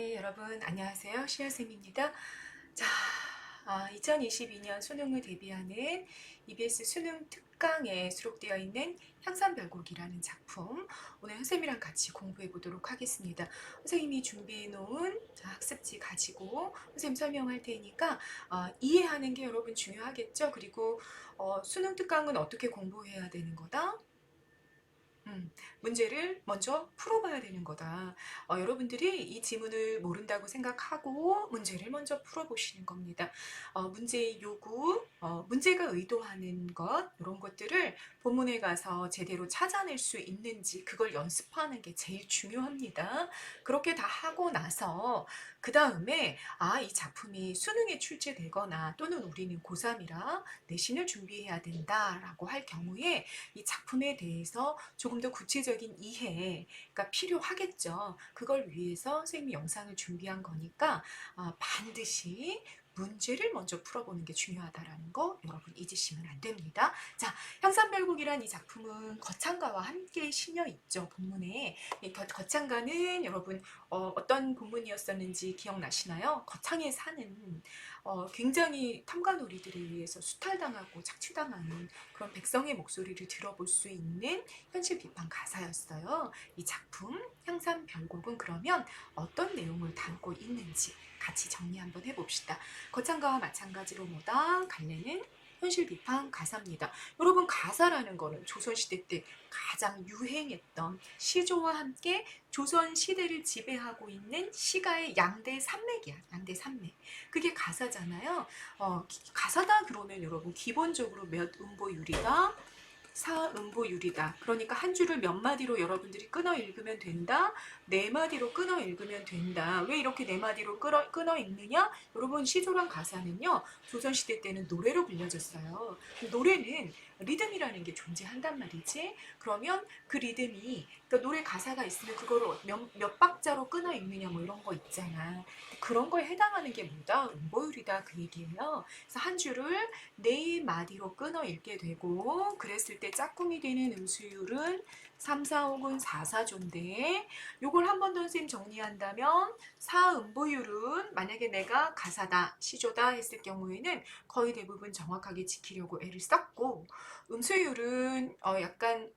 네, 여러분 안녕하세요. 시아쌤입니다. 자, 아, 2022년 수능을 대비하는 EBS 수능 특강에 수록되어 있는 향산별곡이라는 작품 오늘 선생님이랑 같이 공부해 보도록 하겠습니다. 선생님이 준비해 놓은 학습지 가지고 선생님 설명할 테니까 어, 이해하는 게 여러분 중요하겠죠. 그리고 어, 수능 특강은 어떻게 공부해야 되는 거다? 음, 문제를 먼저 풀어봐야 되는 거다. 어, 여러분들이 이 지문을 모른다고 생각하고 문제를 먼저 풀어보시는 겁니다. 어, 문제의 요구, 어, 문제가 의도하는 것, 이런 것들을 본문에 가서 제대로 찾아낼 수 있는지 그걸 연습하는 게 제일 중요합니다. 그렇게 다 하고 나서 그 다음에 아, 이 작품이 수능에 출제되거나 또는 우리는 고3이라 내신을 준비해야 된다라고 할 경우에 이 작품에 대해서 조금 더 구체적 인 이해가 필요하겠죠. 그걸 위해서 선생님이 영상을 준비한 거니까 아, 반드시 문제를 먼저 풀어보는 게 중요하다라는 거 여러분 잊으시면 안 됩니다. 자, 향산별곡이란 이 작품은 거창가와 함께 실려 있죠. 본문에 이 거, 거창가는 여러분 어, 어떤 본문이었었는지 기억나시나요? 거창에 사는 어, 굉장히 탐관오리들에 의해서 수탈당하고 착취당하는 그런 백성의 목소리를 들어볼 수 있는 현실 비판 가사였어요. 이 작품 향산별곡은 그러면 어떤 내용을 담고 있는지 같이 정리 한번 해봅시다. 거창가와 마찬가지로 뭐다? 갈래는 현실 비판 가사입니다. 여러분 가사라는 거는 조선시대 때 가장 유행했던 시조와 함께 조선 시대를 지배하고 있는 시가의 양대 산맥이야. 양대 산맥. 그게 가사잖아요. 어, 기- 가사다 그러면 여러분 기본적으로 몇 음보율이다? 사음보율이다. 그러니까 한 줄을 몇 마디로 여러분들이 끊어 읽으면 된다. 네 마디로 끊어 읽으면 된다. 왜 이렇게 네 마디로 끊어, 끊어 읽느냐? 여러분 시조랑 가사는요. 조선시대 때는 노래로 불려졌어요. 노래는 리듬이라는 게 존재한단 말이지. 그러면 그 리듬이 그러니까 노래 가사가 있으면 그거를 몇, 몇 박자로 끊어 읽느냐 뭐 이런 거 있잖아. 그런 거에 해당하는 게 뭐다? 음보율이다 그 얘기예요. 그래서 한 줄을 네 마디로 끊어 읽게 되고 그랬을 때 짝꿍이 되는 음수율은 3, 4, 혹은 4, 4조인데 요걸 한 번 더 선생님 정리한다면 사음보율은 만약에 내가 가사다, 시조다 했을 경우에는 거의 대부분 정확하게 지키려고 애를 썼고 음수율은 어 약간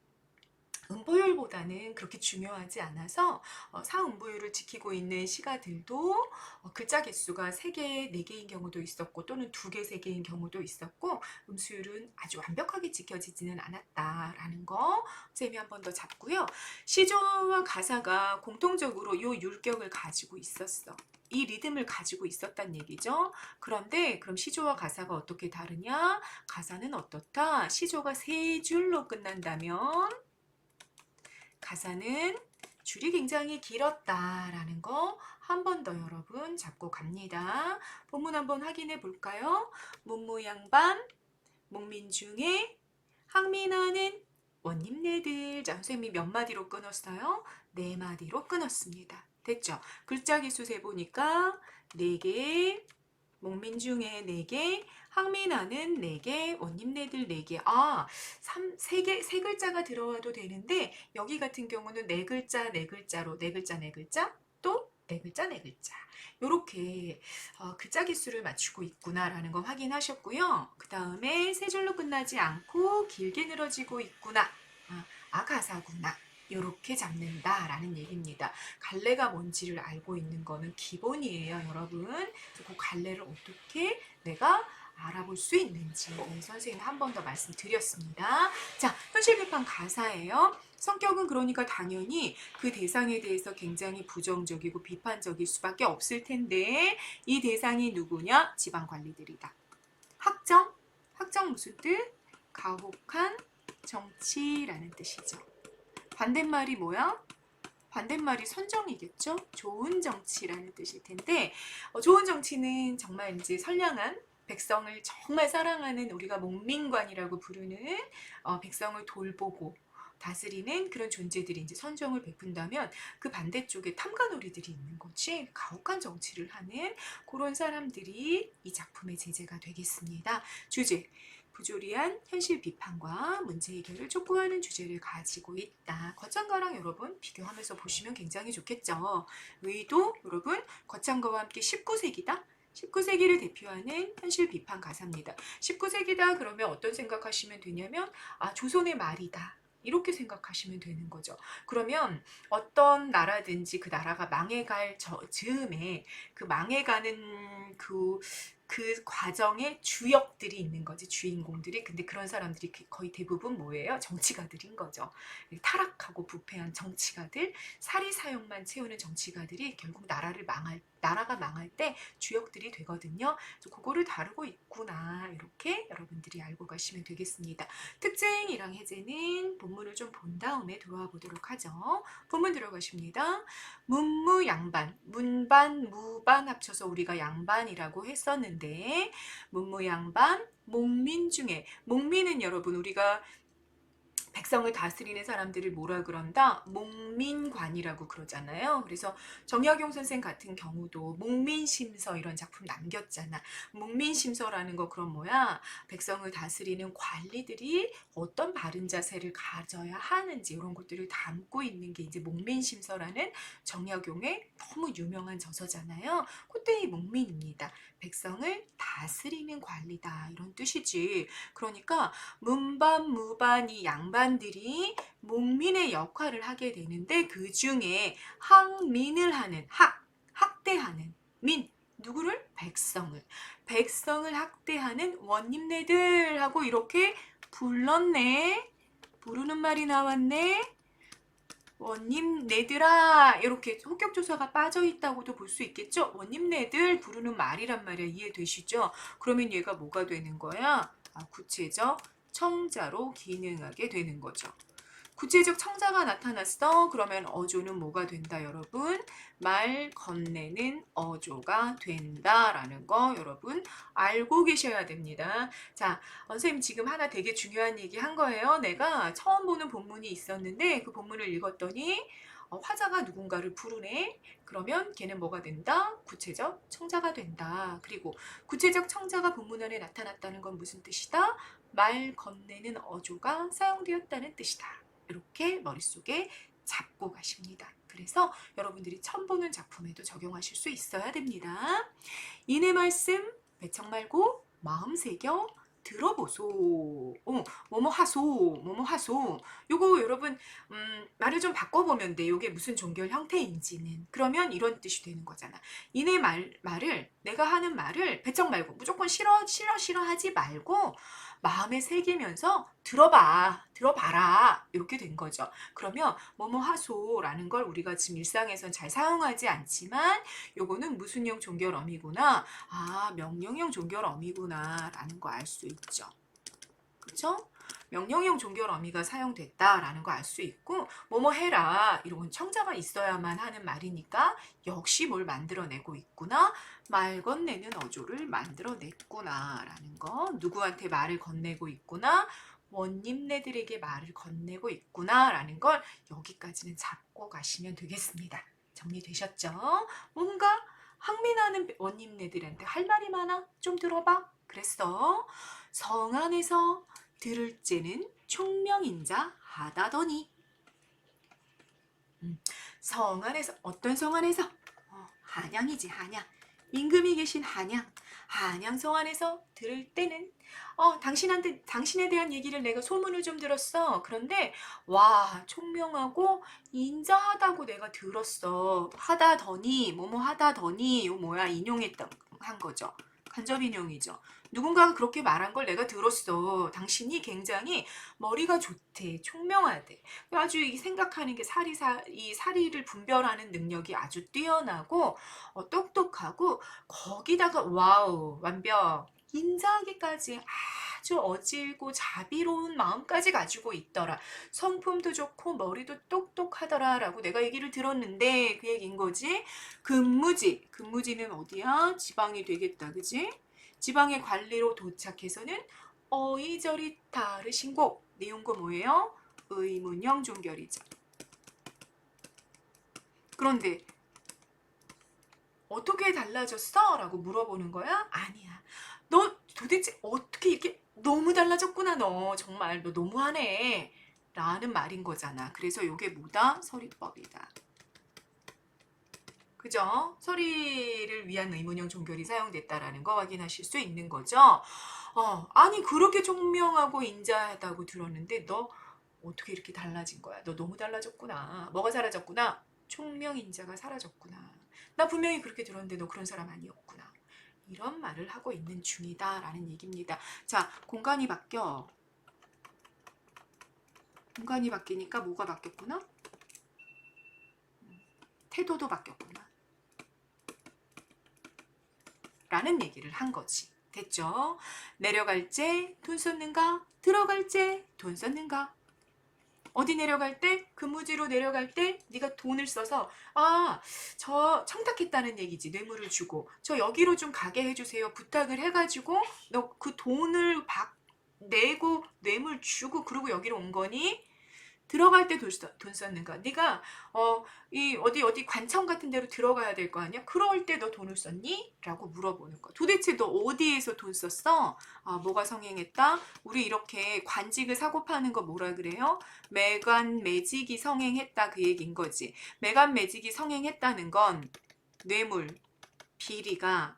음보율보다는 그렇게 중요하지 않아서 어, 사음보율을 지키고 있는 시가들도 어, 글자 개수가 3개, 4개인 경우도 있었고 또는 2개, 3개인 경우도 있었고 음수율은 아주 완벽하게 지켜지지는 않았다라는 거 쌤이 한 번 더 잡고요. 시조와 가사가 공통적으로 요 율격을 가지고 있었어. 이 리듬을 가지고 있었단 얘기죠. 그런데 그럼 시조와 가사가 어떻게 다르냐? 가사는 어떻다? 시조가 세 줄로 끝난다면 가사는 줄이 굉장히 길었다라는 거 한 번 더 여러분 잡고 갑니다. 본문 한번 확인해 볼까요? 문무양반, 목민중에, 항민하는 원님네들. 자, 선생님이 몇 마디로 끊었어요? 네 마디로 끊었습니다. 됐죠? 글자 기수 세 보니까 네 개, 목민중에 네 개, 항민하는 네 개, 원님네들 네 개. 아, 삼, 세 개, 세 글자가 들어와도 되는데 여기 같은 경우는 네 글자, 네 글자로 네 글자, 네 글자, 또네 글자, 네 글자. 요렇게 어, 글자 기수를 맞추고 있구나라는 거 확인하셨고요. 그 다음에 세 줄로 끝나지 않고 길게 늘어지고 있구나. 아, 아 가사구나. 요렇게 잡는다라는 얘기입니다. 갈래가 뭔지를 알고 있는 거는 기본이에요, 여러분. 그 갈래를 어떻게 내가 알아볼 수 있는지 네, 선생님 한 번 더 말씀드렸습니다. 자, 현실 비판 가사예요. 성격은 그러니까 당연히 그 대상에 대해서 굉장히 부정적이고 비판적일 수밖에 없을 텐데 이 대상이 누구냐? 지방 관리들이다. 학정? 학정 무슨 뜻? 가혹한 정치라는 뜻이죠. 반대말이 뭐야? 반대말이 선정이겠죠? 좋은 정치라는 뜻일 텐데 어, 좋은 정치는 정말 이제 선량한 백성을 정말 사랑하는 우리가 목민관이라고 부르는 어, 백성을 돌보고 다스리는 그런 존재들이 이제 선정을 베푼다면 그 반대쪽에 탐관오리들이 있는 거지 가혹한 정치를 하는 그런 사람들이 이 작품의 제재가 되겠습니다. 주제 부조리한 현실 비판과 문제 해결을 촉구하는 주제를 가지고 있다. 거창가랑 여러분 비교하면서 보시면 굉장히 좋겠죠. 의도 여러분 거창가와 함께 19세기다. 19세기를 대표하는 현실 비판 가사입니다. 19세기다 그러면 어떤 생각하시면 되냐면 아 조선의 말이다. 이렇게 생각하시면 되는 거죠. 그러면 어떤 나라든지 그 나라가 망해갈 저 즈음에 그 망해가는 그, 그 과정에 주역들이 있는 거지, 주인공들이. 근데 그런 사람들이 그- 거의 대부분 뭐예요? 정치가들인 거죠. 타락하고 부패한 정치가들, 사리 사욕만 채우는 정치가들이 결국 나라를 망할, 나라가 망할 때 주역들이 되거든요. 그거를 다루고 있구나. 이렇게 여러분들이 알고 가시면 되겠습니다. 특징이랑 해제는 본문을 좀 본 다음에 들어와 보도록 하죠. 본문 들어가십니다. 문무 양반, 문반, 무반 합쳐서 우리가 양반이라고 했었는데 문무 양반, 목민 중에 목민은 여러분 우리가 백성을 다스리는 사람들을 뭐라 그런다? 목민관이라고 그러잖아요. 그래서 정약용 선생 같은 경우도 목민심서 이런 작품 남겼잖아. 목민심서라는 거 그럼 뭐야? 백성을 다스리는 관리들이 어떤 바른 자세를 가져야 하는지 이런 것들을 담고 있는 게 이제 목민심서라는 정약용의 너무 유명한 저서잖아요. 그때 이 목민입니다. 백성을 다스리는 관리다 이런 뜻이지. 그러니까 문반, 무반 이 양반 들이 목민의 역할을 하게 되는데 그 중에 학민을 하는 학, 학대하는 민 누구를? 백성을. 백성을 학대하는 원님네들 하고 이렇게 불렀네. 부르는 말이 나왔네. 원님네들아 이렇게 호격조사가 빠져 있다고도 볼 수 있겠죠. 원님네들 부르는 말이란 말이야 이해되시죠? 그러면 얘가 뭐가 되는 거야? 아, 구체적 청자로 기능하게 되는 거죠. 구체적 청자가 나타났어. 그러면 어조는 뭐가 된다, 여러분? 말 건네는 어조가 된다라는 거 여러분 알고 계셔야 됩니다. 자, 어, 선생님 지금 하나 되게 중요한 얘기 한 거예요. 내가 처음 보는 본문이 있었는데 그 본문을 읽었더니 어, 화자가 누군가를 부르네. 그러면 걔는 뭐가 된다? 구체적 청자가 된다. 그리고 구체적 청자가 본문 안에 나타났다는 건 무슨 뜻이다? 말 건네는 어조가 사용되었다는 뜻이다. 이렇게 머릿속에 잡고 가십니다. 그래서 여러분들이 처음 보는 작품에도 적용하실 수 있어야 됩니다. 이내 말씀 배척 말고 마음 새겨 들어보소. 어, 뭐뭐 하소, 뭐뭐 하소. 요거 여러분 음, 말을 좀 바꿔보면 돼. 요게 무슨 종결 형태인지는. 그러면 이런 뜻이 되는 거잖아. 이내 말 말을 내가 하는 말을 배척 말고 무조건 싫어 싫어 싫어 하지 말고 마음에 새기면서 들어봐, 들어봐라 이렇게 된 거죠. 그러면 뭐뭐 하소라는 걸 우리가 지금 일상에선 잘 사용하지 않지만 요거는 무슨형 종결 어미구나, 아 명령형 종결 어미구나라는 거 알 수 있죠. 그렇죠? 명령형 종결 어미가 사용됐다라는 거 알 수 있고 뭐뭐 해라 이런 건 청자가 있어야만 하는 말이니까 역시 뭘 만들어내고 있구나 말 건네는 어조를 만들어냈구나라는 거 누구한테 말을 건네고 있구나 원님네들에게 말을 건네고 있구나라는 걸 여기까지는 잡고 가시면 되겠습니다. 정리되셨죠? 뭔가 항민하는 원님네들한테 할 말이 많아? 좀 들어봐. 그랬어. 성 안에서 들을 째는 총명인자 하다더니 음, 성 안에서 어떤 성 안에서? 어, 한양이지 한양. 임금이 계신 한양. 한양 성 안에서 들을 때는 어 당신한테 당신에 대한 얘기를 내가 소문을 좀 들었어. 그런데 와 총명하고 인자하다고 내가 들었어. 하다더니 뭐뭐 하다더니 요 뭐야 인용했던 한 거죠. 간접 인용이죠. 누군가가 그렇게 말한 걸 내가 들었어. 당신이 굉장히 머리가 좋대, 총명하대. 아주 이 생각하는 게 사리사 이 사리를 분별하는 능력이 아주 뛰어나고 어, 똑똑하고 거기다가 와우 완벽 인자하기까지 아주 어질고 자비로운 마음까지 가지고 있더라. 성품도 좋고 머리도 똑똑하더라 라고 내가 얘기를 들었는데 그 얘기인 거지. 근무지 근무지는 어디야? 지방이 되겠다, 그지? 지방의 관리로 도착해서는 어이저리 다르신 곡 내용거 뭐예요? 의문형 종결이죠. 그런데 어떻게 달라졌어? 라고 물어보는 거야? 아니야. 너 도대체 어떻게 이렇게 너무 달라졌구나 너 정말 너 너무하네 라는 말인 거잖아. 그래서 요게 뭐다? 서리법이다. 그죠? 서리를 위한 의문형 종결이 사용됐다라는 거 확인하실 수 있는 거죠. 어, 아니 그렇게 총명하고 인자하다고 들었는데 너 어떻게 이렇게 달라진 거야? 너 너무 달라졌구나. 뭐가 사라졌구나? 총명 인자가 사라졌구나. 나 분명히 그렇게 들었는데 너 그런 사람 아니었구나. 이런 말을 하고 있는 중이다라는 얘기입니다. 자, 공간이 바뀌어. 공간이 바뀌니까 뭐가 바뀌었구나? 음, 태도도 바뀌었구나. 라는 얘기를 한 거지. 됐죠? 내려갈 때 돈 썼는가? 들어갈 때 돈 썼는가? 어디 내려갈 때 근무지로 내려갈 때 네가 돈을 써서 아 저 청탁했다는 얘기지 뇌물을 주고 저 여기로 좀 가게 해주세요 부탁을 해가지고 너 그 돈을 받 내고 뇌물 주고 그러고 여기로 온 거니 들어갈 때 돈 썼는가 네가 어 이 어디 어디 관청 같은 데로 들어가야 될 거 아니야? 그럴 때 너 돈을 썼니? 라고 물어보는 거 도대체 너 어디에서 돈 썼어? 아 뭐가 성행했다? 우리 이렇게 관직을 사고 파는 거 뭐라 그래요? 매관 매직이 성행했다 그 얘기인 거지. 매관 매직이 성행했다는 건 뇌물 비리가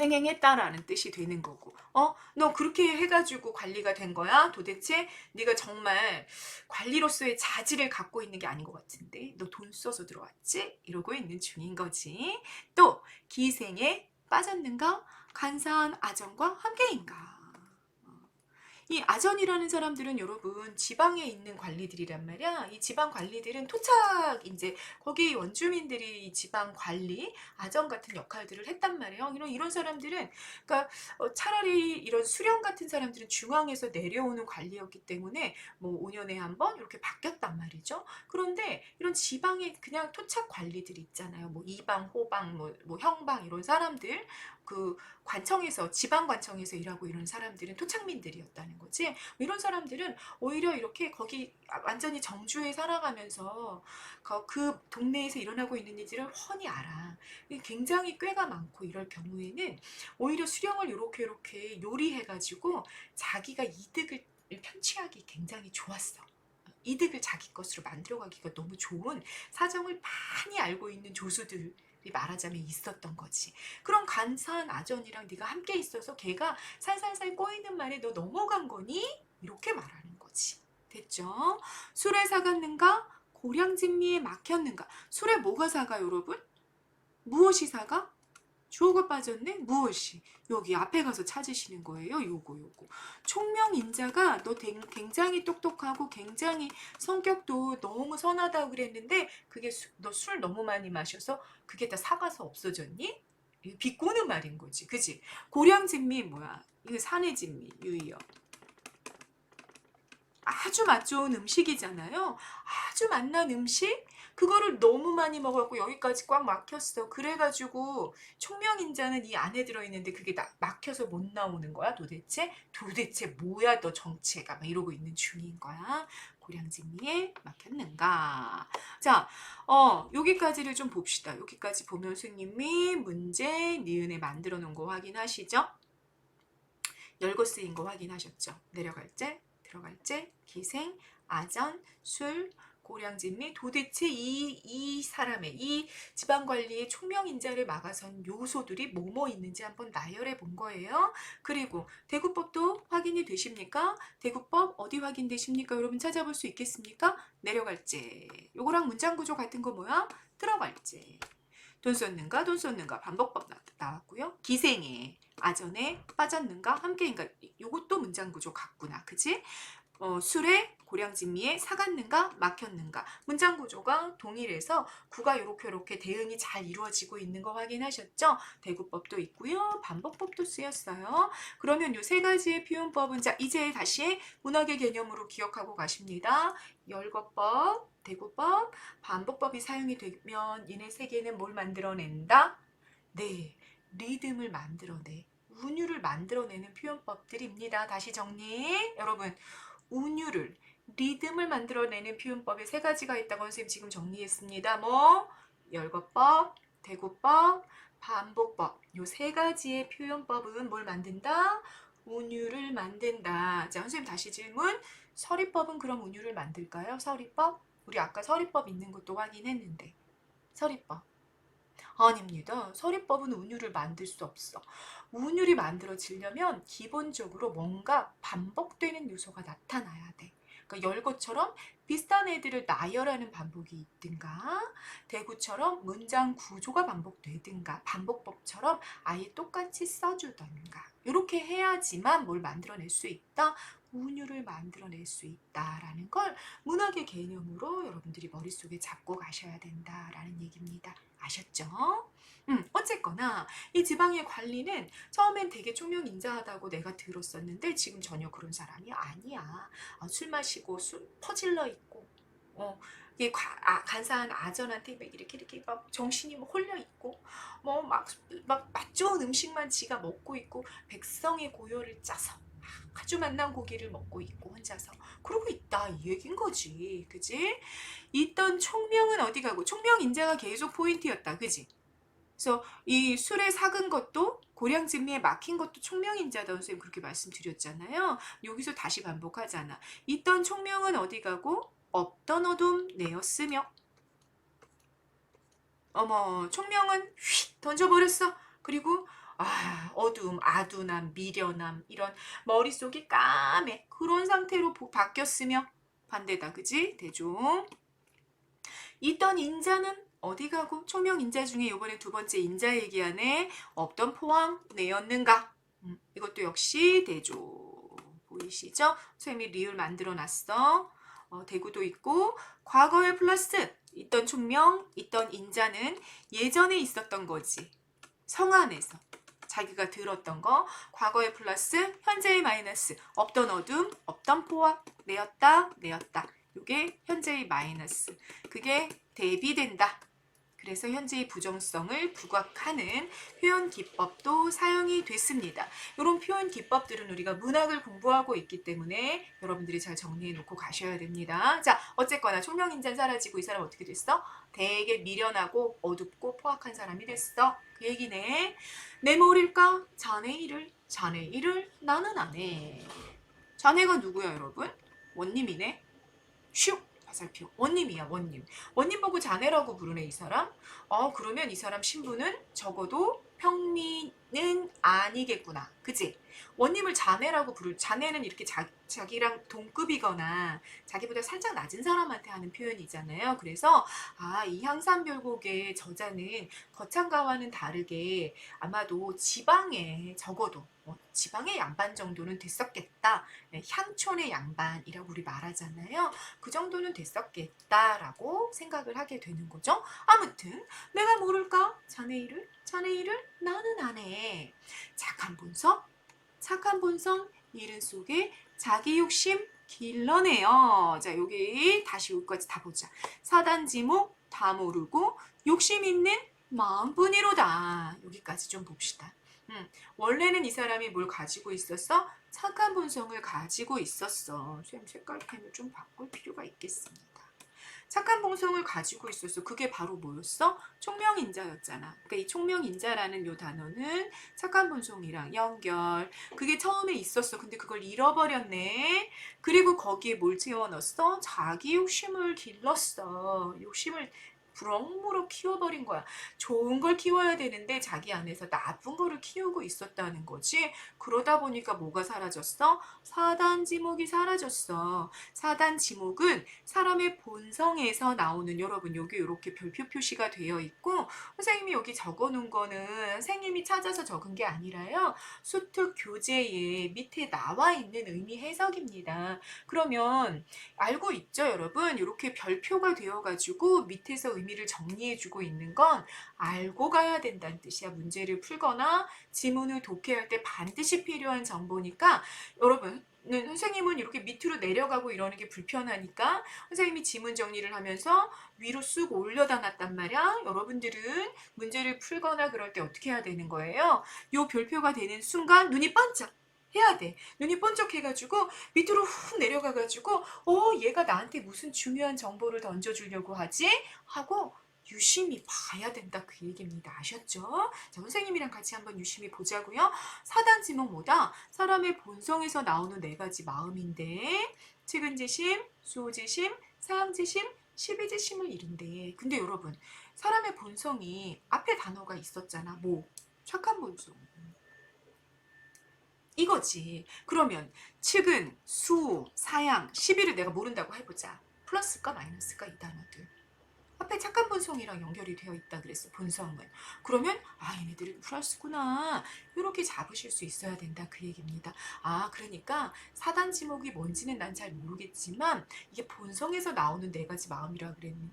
횡행했다라는 뜻이 되는 거고 어? 너 그렇게 해가지고 관리가 된 거야? 도대체 네가 정말 관리로서의 자질을 갖고 있는 게 아닌 것 같은데 너 돈 써서 들어왔지? 이러고 있는 중인 거지 또 기생에 빠졌는가? 간사한 아정과 함께인가? 이 아전이라는 사람들은 여러분 지방에 있는 관리들이란 말이야. 이 지방 관리들은 토착 이제 거기 원주민들이 이 지방 관리 아전 같은 역할들을 했단 말이에요. 이런 이런 사람들은 그러니까 어, 차라리 이런 수령 같은 사람들은 중앙에서 내려오는 관리였기 때문에 뭐 5년에 한 번 이렇게 바뀌었단 말이죠. 그런데 이런 지방에 그냥 토착 관리들이 있잖아요. 뭐 이방, 호방, 뭐, 뭐 형방 이런 사람들 그 관청에서 지방 관청에서 일하고 이런 사람들은 토착민들이었다는 거지. 이런 사람들은 오히려 이렇게 거기 완전히 정주에 살아가면서 그, 그 동네에서 일어나고 있는 일들을 훤히 알아. 굉장히 꾀가 많고 이럴 경우에는 오히려 수령을 이렇게 이렇게 요리해 가지고 자기가 이득을 편취하기 굉장히 좋았어. 이득을 자기 것으로 만들어가기가 너무 좋은 사정을 많이 알고 있는 조수들 말하자면 있었던 거지. 그럼 간사한 아전이랑 네가 함께 있어서 걔가 살살살 꼬이는 말에 너 넘어간 거니? 이렇게 말하는 거지. 됐죠? 술에 사갔는가? 고량진미에 막혔는가? 술에 뭐가 사가 여러분? 무엇이 사가? 주어가 빠졌네? 무엇이? 여기 앞에 가서 찾으시는 거예요. 요거 요거. 총명인자가 너 굉장히 똑똑하고 굉장히 성격도 너무 선하다고 그랬는데 그게 너 술 너무 많이 마셔서 그게 다 사가서 없어졌니? 비꼬는 말인 거지. 그지? 고량진미 뭐야? 이거 산해진미 유의어. 아주 맛 좋은 음식이잖아요. 아주 맛난 음식? 그거를 너무 많이 먹어갖고 여기까지 꽉 막혔어. 그래가지고 총명인자는 이 안에 들어있는데 그게 나, 막혀서 못 나오는 거야 도대체? 도대체 뭐야 너 정체가 막 이러고 있는 중인 거야. 고량진미에 막혔는가? 자, 어, 여기까지를 좀 봅시다. 여기까지 보면 스님이 문제, 니은에 만들어 놓은 거 확인하시죠? 열고 쓰인 거 확인하셨죠? 내려갈 때, 들어갈 때, 기생, 아전, 술, 고량진미 도대체 이, 이 사람의 이 지방관리의 총명인자를 막아선 요소들이 뭐뭐 있는지 한번 나열해 본 거예요. 그리고 대구법도 확인이 되십니까? 대구법 어디 확인되십니까? 여러분 찾아볼 수 있겠습니까? 내려갈지 요거랑 문장구조 같은 거 뭐야? 들어갈지 돈 썼는가 돈 썼는가 반복법 나왔고요. 기생에 아전에 빠졌는가 함께인가 요것도 문장구조 같구나 그지? 어, 술에 고량진미에 사갔는가 막혔는가 문장 구조가 동일해서 구가 이렇게 이렇게 대응이 잘 이루어지고 있는 거 확인하셨죠? 대구법도 있고요. 반복법도 쓰였어요. 그러면 이세 가지의 표현법은 자 이제 다시 문학의 개념으로 기억하고 가십니다. 열거법, 대구법, 반복법이 사용이 되면 이네 세 개는 뭘 만들어낸다? 네, 리듬을 만들어내. 운율을 만들어내는 표현법들입니다. 다시 정리. 여러분, 운율을 리듬을 만들어내는 표현법이 세 가지가 있다고 선생님 지금 정리했습니다. 뭐 열거법, 대구법, 반복법 요 세 가지의 표현법은 뭘 만든다? 운유를 만든다. 자, 선생님 다시 질문. 서리법은 그럼 운유를 만들까요? 서리법? 우리 아까 서리법 있는 것도 확인했는데. 서리법. 아닙니다. 서리법은 운유를 만들 수 없어. 운율이 만들어지려면 기본적으로 뭔가 반복되는 요소가 나타나야 돼. 그러니까 열거처럼 비슷한 애들을 나열하는 반복이 있든가 대구처럼 문장 구조가 반복되든가 반복법처럼 아예 똑같이 써주던가 이렇게 해야지만 뭘 만들어낼 수 있다 운율을 만들어낼 수 있다라는 걸 문학의 개념으로 여러분들이 머릿속에 잡고 가셔야 된다라는 얘기입니다 아셨죠? 음, 어쨌거나 이 지방의 관리는 처음엔 되게 총명인자하다고 내가 들었었는데 지금 전혀 그런 사람이 아니야. 어, 술 마시고 술 퍼질러 있고, 어, 이게 과- 아, 간사한 아전한테 막 이렇게 이렇게 막 정신이 막 홀려 있고, 뭐 막 막 맛 좋은 음식만 지가 먹고 있고 백성의 고요를 짜서 아주 맛난 고기를 먹고 있고 혼자서 그러고 있다 이 얘긴 거지, 그지? 있던 총명은 어디 가고 총명 인자가 계속 포인트였다, 그지? 그래서 이 술에 삭은 것도 고량진미에 막힌 것도 총명인자다 선생님 그렇게 말씀드렸잖아요. 여기서 다시 반복하잖아. 있던 총명은 어디 가고 없던 어둠 내었으며 어머 총명은 휙 던져버렸어. 그리고 아 어둠, 아둔함, 미련함 이런 머릿속이 까매 그런 상태로 보- 바뀌었으며 반대다. 그지? 대종 있던 인자는 어디 가고 총명 인자 중에 이번에 두 번째 인자 얘기하네. 없던 포항 내었는가? 음, 이것도 역시 대조 보이시죠? 선생님이 리을 만들어 놨어. 어, 대구도 있고 과거의 플러스 있던 총명 있던 인자는 예전에 있었던 거지. 성 안에서 자기가 들었던 거 과거의 플러스 현재의 마이너스 없던 어둠 없던 포화 내었다 내었다 이게 현재의 마이너스 그게 대비된다. 그래서 현재의 부정성을 부각하는 표현 기법도 사용이 됐습니다. 이런 표현 기법들은 우리가 문학을 공부하고 있기 때문에 여러분들이 잘 정리해 놓고 가셔야 됩니다. 자, 어쨌거나 총명인자는 사라지고 이 사람 어떻게 됐어? 되게 미련하고 어둡고 포악한 사람이 됐어. 그 얘기네. 내 모를까? 자네 일을, 자네 일을 나는 안 해. 자네가 누구야, 여러분? 원님이네. 슉! 화살표. 원님이야, 원님. 원님 보고 자네라고 부르네, 이 사람. 어, 그러면 이 사람 신분은 적어도 평민은 아니겠구나. 그지? 원님을 자네라고 부를, 자네는 이렇게 자, 자기랑 동급이거나 자기보다 살짝 낮은 사람한테 하는 표현이잖아요. 그래서, 아, 이 향산별곡의 저자는 거창가와는 다르게 아마도 지방에 적어도 뭐 지방의 양반 정도는 됐었겠다. 네, 향촌의 양반이라고 우리 말하잖아요. 그 정도는 됐었겠다라고 생각을 하게 되는 거죠. 아무튼 내가 모를까? 자네 일을? 자네 일을? 나는 안 해. 착한 본성? 착한 본성? 일은 속에 자기 욕심 길러내요. 자, 여기 다시 여기까지 다 보자. 사단지목 다 모르고 욕심 있는 마음뿐이로다. 여기까지 좀 봅시다. 음, 원래는 이 사람이 뭘 가지고 있었어? 착한 본성을 가지고 있었어. 선생님 색깔펜을 좀 바꿀 필요가 있겠습니다. 착한 본성을 가지고 있었어. 그게 바로 뭐였어? 총명인자였잖아. 그러니까 이 총명인자라는 요 단어는 착한 본성이랑 연결. 그게 처음에 있었어. 근데 그걸 잃어버렸네. 그리고 거기에 뭘 채워 넣었어? 자기 욕심을 길렀어. 욕심을 부럭무럭 키워버린 거야. 좋은 걸 키워야 되는데 자기 안에서 나쁜 거를 키우고 있었다는 거지. 그러다 보니까 뭐가 사라졌어? 사단 지목이 사라졌어. 사단 지목은 사람의 본성에서 나오는 여러분 여기 이렇게 별표 표시가 되어 있고 선생님이 여기 적어 놓은 거는 선생님이 찾아서 적은 게 아니라요. 수특 교재에 밑에 나와 있는 의미 해석입니다. 그러면 알고 있죠, 여러분? 이렇게 별표가 되어 가지고 밑에서 의미 를 정리해 주고 있는 건 알고 가야 된다는 뜻이야. 문제를 풀거나 지문을 독해할 때 반드시 필요한 정보니까 여러분 는 선생님은 이렇게 밑으로 내려가고 이러는 게 불편하니까 선생님이 지문 정리를 하면서 위로 쑥 올려다 놨단 말이야. 여러분들은 문제를 풀거나 그럴 때 어떻게 해야 되는 거예요? 요 별표가 되는 순간 눈이 반짝 해야 돼. 눈이 번쩍해가지고 밑으로 훅 내려가가지고 어 얘가 나한테 무슨 중요한 정보를 던져주려고 하지? 하고 유심히 봐야 된다 그 얘기입니다. 아셨죠? 자, 선생님이랑 같이 한번 유심히 보자고요. 사단 지목 뭐다? 사람의 본성에서 나오는 네 가지 마음인데 측은지심, 수호지심, 사양지심, 십이지심을 이룬대. 근데 여러분 사람의 본성이 앞에 단어가 있었잖아. 뭐 착한 본성. 이거지. 그러면 측은, 수, 사양, 시비를 내가 모른다고 해보자. 플러스가 마이너스가 이 단어들. 앞에 착한 본성이랑 연결이 되어 있다 그랬어. 본성은. 그러면 아 얘네들은 플러스구나. 이렇게 잡으실 수 있어야 된다 그 얘기입니다. 아 그러니까 사단 지목이 뭔지는 난 잘 모르겠지만 이게 본성에서 나오는 네 가지 마음이라 그랬고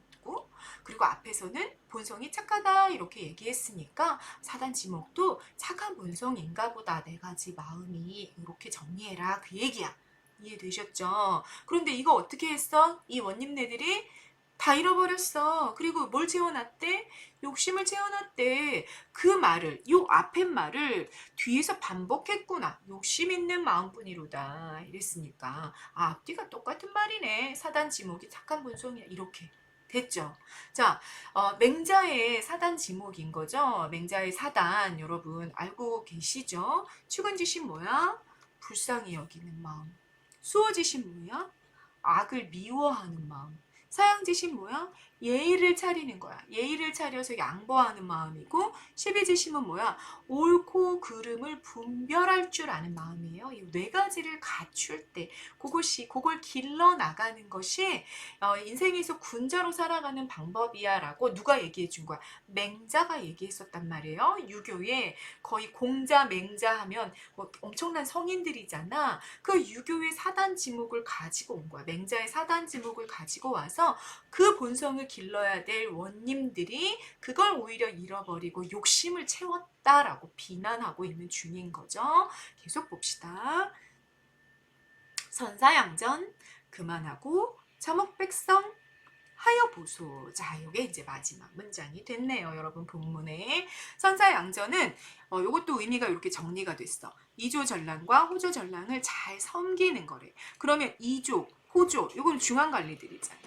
그리고 앞에서는 본성이 착하다 이렇게 얘기했으니까 사단 지목도 착한 본성인가 보다 네 가지 마음이 이렇게 정리해라 그 얘기야. 이해되셨죠? 그런데 이거 어떻게 했어? 이 원님네들이 다 잃어버렸어. 그리고 뭘 채워놨대? 욕심을 채워놨대. 그 말을, 요 앞에 말을 뒤에서 반복했구나. 욕심 있는 마음뿐이로다. 이랬으니까. 아, 앞뒤가 똑같은 말이네. 사단 지목이 착한 본성이야. 이렇게. 됐죠? 자, 어, 맹자의 사단 지목인 거죠? 맹자의 사단, 여러분, 알고 계시죠? 축은지심 뭐야? 불쌍히 여기는 마음. 수호지심 뭐야? 악을 미워하는 마음. 사양지심 뭐야? 예의를 차리는 거야. 예의를 차려서 양보하는 마음이고 십이지심은 뭐야? 옳고 그름을 분별할 줄 아는 마음이에요. 이 네 가지를 갖출 때 그것이 그걸 길러 나가는 것이 어, 인생에서 군자로 살아가는 방법이야라고 누가 얘기해 준 거야? 맹자가 얘기했었단 말이에요. 유교에 거의 공자 맹자 하면 뭐 엄청난 성인들이잖아. 그 유교의 사단 지목을 가지고 온 거야. 맹자의 사단 지목을 가지고 와서 그 본성을 길러야 될 원님들이 그걸 오히려 잃어버리고 욕심을 채웠다라고 비난하고 있는 중인 거죠. 계속 봅시다. 선사양전 그만하고 자목백성 하여 보소. 자, 요게 이제 마지막 문장이 됐네요. 여러분 본문에 선사양전은 어, 요것도 의미가 이렇게 정리가 됐어. 이조 전랑과 호조 전랑을 잘 섬기는 거래. 그러면 이조, 호조, 요건 중앙 관리들이잖아.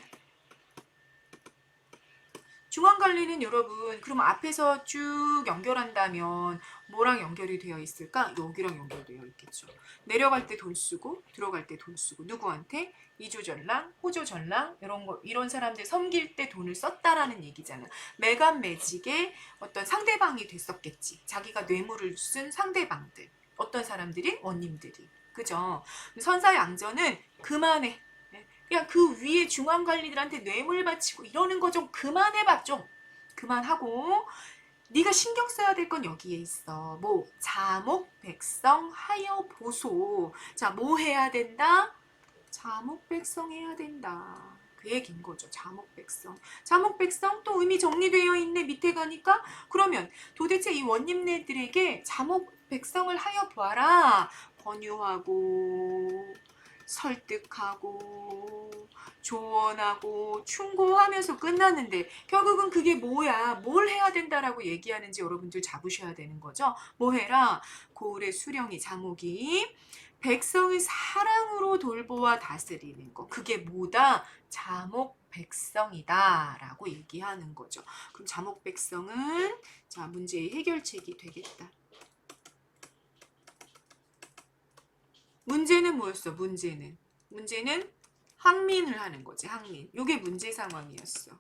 중앙 관리는 여러분 그럼 앞에서 쭉 연결한다면 뭐랑 연결이 되어 있을까? 여기랑 연결되어 있겠죠. 내려갈 때돈 쓰고 들어갈 때돈 쓰고 누구한테 이조전랑, 호조전랑 이런 거 이런 사람들 섬길 때 돈을 썼다라는 얘기잖아. 매간 매직의 어떤 상대방이 됐었겠지. 자기가 뇌물을 쓴 상대방들. 어떤 사람들이 원님들이. 그죠? 선사양전은 그만해. 그냥 그 위에 중앙관리들한테 뇌물 바치고 이러는 거 좀 그만해봐 좀. 그만하고 네가 신경 써야 될 건 여기에 있어. 뭐 자목 백성 하여 보소. 자 뭐 해야 된다? 자목 백성 해야 된다. 그 얘기인 거죠. 자목백성. 자목백성 또 의미 정리되어 있네 밑에 가니까. 그러면 도대체 이 원님네들에게 자목백성을 하여 보아라. 권유하고 설득하고 조언하고 충고하면서 끝나는데 결국은 그게 뭐야? 뭘 해야 된다라고 얘기하는지 여러분들 잡으셔야 되는 거죠? 뭐 해라? 고을의 수령이 자목이 백성을 사랑으로 돌보아 다스리는 거. 그게 뭐다? 자목 백성이다 라고 얘기하는 거죠. 그럼 자목 백성은 자 문제의 해결책이 되겠다. 문제는 뭐였어? 문제는. 문제는 항민을 하는 거지. 항민. 요게 문제 상황이었어.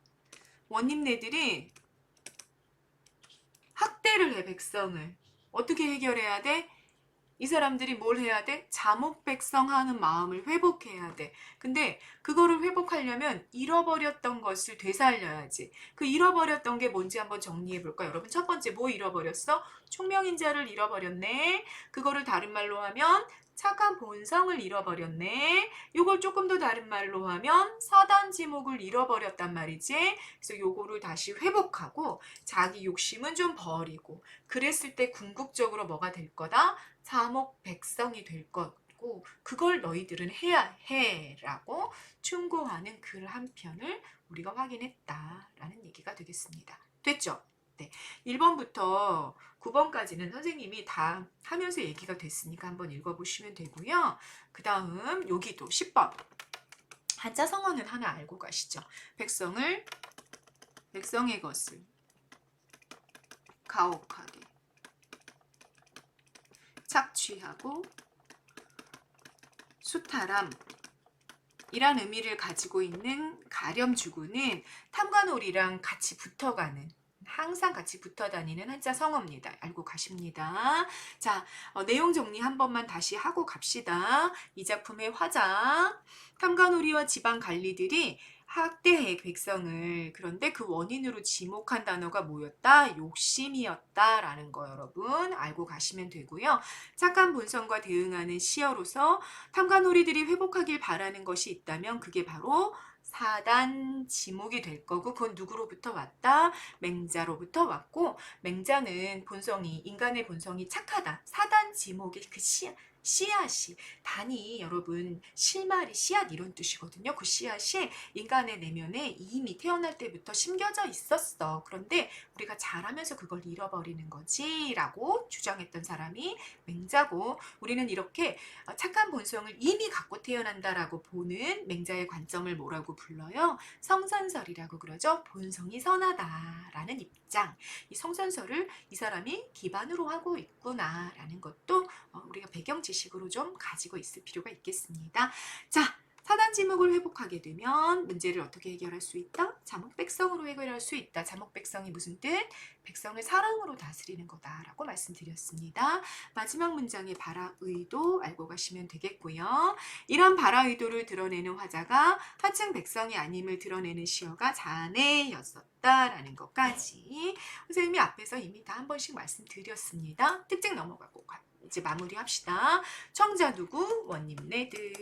원님네들이 학대를 해 백성을 어떻게 해결해야 돼? 이 사람들이 뭘 해야 돼? 자목백성하는 마음을 회복해야 돼. 근데 그거를 회복하려면 잃어버렸던 것을 되살려야지. 그 잃어버렸던 게 뭔지 한번 정리해 볼까? 여러분 첫 번째 뭐 잃어버렸어? 총명인자를 잃어버렸네. 그거를 다른 말로 하면 착한 본성을 잃어버렸네. 이걸 조금 더 다른 말로 하면 사단 지목을 잃어버렸단 말이지. 그래서 요거를 다시 회복하고 자기 욕심은 좀 버리고 그랬을 때 궁극적으로 뭐가 될 거다? 자목 백성이 될 거고 그걸 너희들은 해야 해라고 충고하는 글 한 편을 우리가 확인했다라는 얘기가 되겠습니다. 됐죠? 네. 1번부터 9번까지는 선생님이 다 하면서 얘기가 됐으니까 한번 읽어보시면 되고요. 그 다음 여기도 10번 한자 성어는 하나 알고 가시죠. 백성을 백성의 것을 가혹하게 착취하고 수탈함 이란 의미를 가지고 있는 가렴주구는 탐관오리랑 같이 붙어가는 항상 같이 붙어 다니는 한자 성어입니다. 알고 가십니다. 자, 어, 내용 정리 한 번만 다시 하고 갑시다. 이 작품의 화장, 탐관오리와 지방 관리들이 학대해 백성을 그런데 그 원인으로 지목한 단어가 뭐였다? 욕심이었다라는 거 여러분 알고 가시면 되고요. 착한 본성과 대응하는 시어로서 탐관오리들이 회복하길 바라는 것이 있다면 그게 바로 사단 지목이 될 거고 그건 누구로부터 왔다? 맹자로부터 왔고 맹자는 본성이 인간의 본성이 착하다. 사단 지목의 그 씨, 씨앗이 단이 여러분 실말이 씨앗 이런 뜻이거든요. 그 씨앗이 인간의 내면에 이미 태어날 때부터 심겨져 있었어. 그런데 우리가 자라면서 그걸 잃어버리는 거지라고 주장했던 사람이 맹자고 우리는 이렇게 착한 본성을 이미 갖고 태어난다라고 보는 맹자의 관점을 뭐라고 불러요? 성선설이라고 그러죠. 본성이 선하다라는 입장. 이 성선설을 이 사람이 기반으로 하고 있구나라는 것도 어, 우리가 배경 지 식으로 좀 가지고 있을 필요가 있겠습니다. 자, 사단 지목을 회복하게 되면 문제를 어떻게 해결할 수 있다? 자목백성으로 해결할 수 있다. 자목백성이 무슨 뜻? 백성을 사랑으로 다스리는 거다라고 말씀드렸습니다. 마지막 문장의 바라 의도 알고 가시면 되겠고요. 이런 바라 의도를 드러내는 화자가 하층 백성이 아님을 드러내는 시어가 자네였었다라는 것까지 선생님이 앞에서 이미 다 한 번씩 말씀드렸습니다. 특징 넘어가고 가- 이제 마무리합시다. 청자 누구? 원님네들.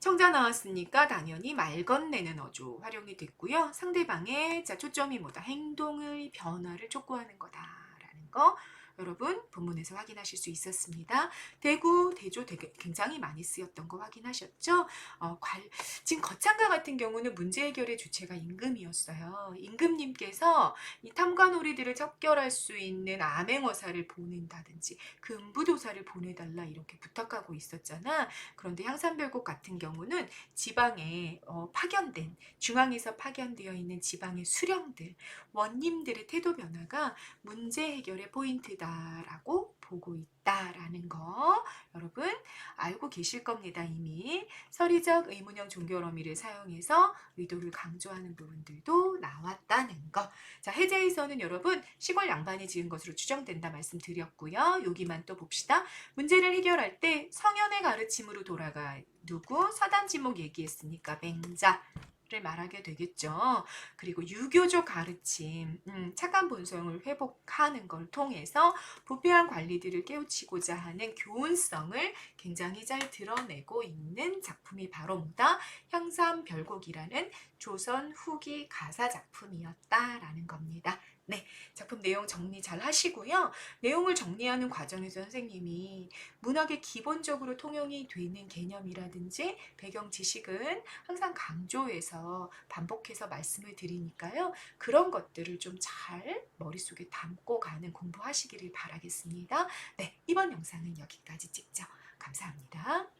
청자 나왔으니까 당연히 말 건네는 어조 활용이 됐고요. 상대방의 자 초점이 뭐다? 행동의 변화를 촉구하는 거다라는 거 여러분 본문에서 확인하실 수 있었습니다. 대구, 대조 되게 굉장히 많이 쓰였던 거 확인하셨죠? 어, 관, 지금 거창가 같은 경우는 문제 해결의 주체가 임금이었어요. 임금님께서 이 탐관오리들을 척결할 수 있는 암행어사를 보낸다든지 금부도사를 보내달라 이렇게 부탁하고 있었잖아. 그런데 향산별곡 같은 경우는 지방에 어, 파견된 중앙에서 파견되어 있는 지방의 수령들 원님들의 태도 변화가 문제 해결의 포인트다 라고 보고 있다라는 거 여러분 알고 계실 겁니다 이미 서리적 의문형 종교 어미를 사용해서 의도를 강조하는 부분들도 나왔다는 거. 자 해제에서는 여러분 시골 양반이 지은 것으로 추정된다 말씀드렸고요. 여기만 또 봅시다. 문제를 해결할 때 성현의 가르침으로 돌아가 누구 사단 지목 얘기했으니까 맹자. 를 말하게 되겠죠. 그리고 유교적 가르침, 음, 착한 본성을 회복하는 걸 통해서 부패한 관리들을 깨우치고자 하는 교훈성을 굉장히 잘 드러내고 있는 작품이 바로 뭐다? 향산별곡이라는 조선 후기 가사 작품이었다라는 겁니다. 네, 작품 내용 정리 잘 하시고요. 내용을 정리하는 과정에서 선생님이 문학의 기본적으로 통용이 되는 개념이라든지 배경 지식은 항상 강조해서 반복해서 말씀을 드리니까요. 그런 것들을 좀 잘 머릿속에 담고 가는 공부하시기를 바라겠습니다. 네, 이번 영상은 여기까지 찍죠. 감사합니다.